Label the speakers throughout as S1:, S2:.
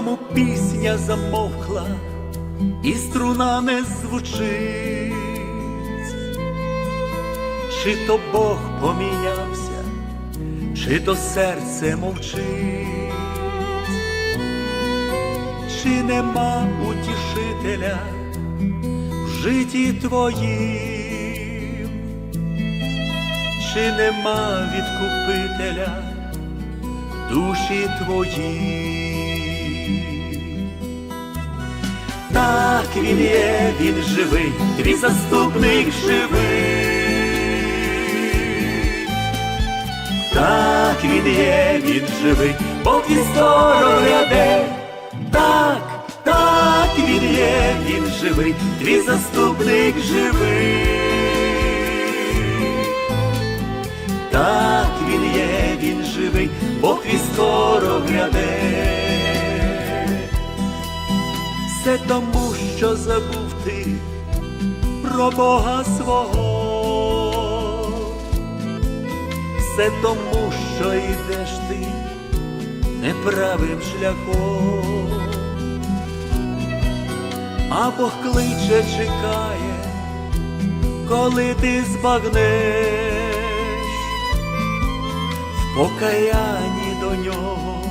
S1: Чому пісня замовкла і струна не звучить? Чи то Бог помінявся, чи то серце мовчить, чи нема утішителя в житті твоїм, чи нема відкупителя душі твоїй. Він є, він живий, твій заступник живий. Так він є, він живий, Бог твій скоро гряде. Так, так він є, він живий, твій заступник живий. Так він є, він живий, Бог твій скоро гряде. Все тому, що забув ти про Бога свого. Все тому, що йдеш ти неправим шляхом, а Бог кличе, чекає, коли ти збагнеш. В покаянні до нього,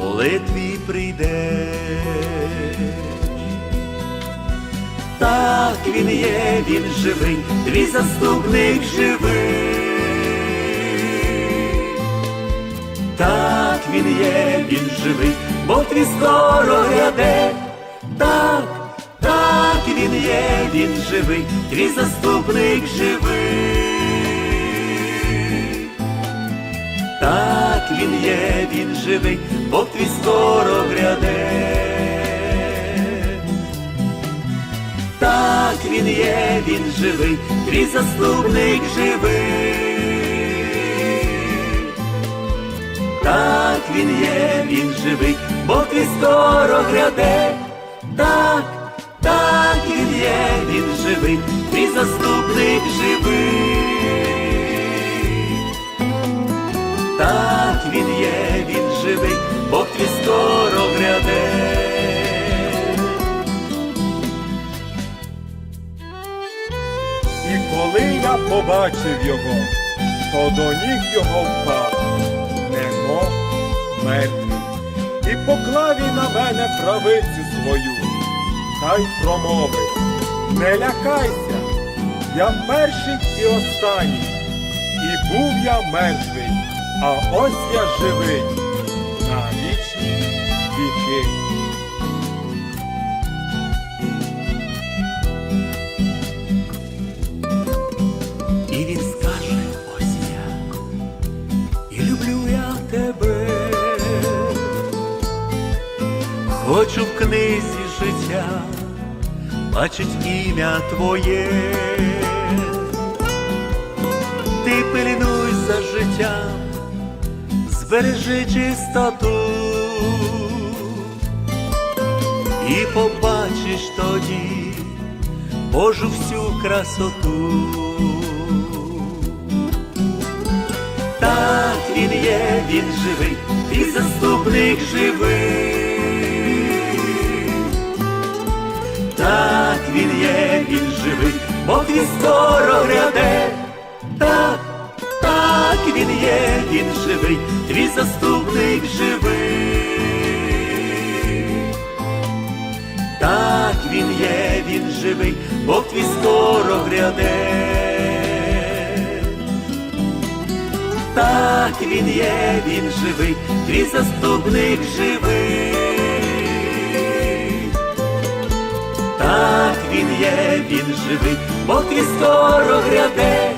S1: молитві прийдеш. Так він є, він живий, твій заступник живий. Так він є, він живий, Бог твій скоро гряде. Так, так він є, він живий, твій заступник живий. Він є, він живий, Бог твій скоро гряде. Так він є, він живий, твій заступник живий. Так він є, він живий, Бог твій скоро гряде. Так, так він є, він живий, твій заступник живий.
S2: Я побачив його, то до ніг його впав, немов мертвий, і поклав він на мене правицю свою, та й промовив, не лякайся, я перший і останній, і був я мертвий, а ось я живий на вічні віки.
S1: Хочу в книзі життя, бачить ім'я твоє, ти пильнуй за життям, збережи чистоту, і побачиш тоді. Божу всю красоту. Так він є, він живий, і заступник живий. Він живий, Бог твій скоро гряде. Так, так він є, він живий, твій заступник живий. Так він є, він живий, Бог твій скоро гряде. Так він є, він живий, твій заступник живий. Він живий, бо твій скоро гряде.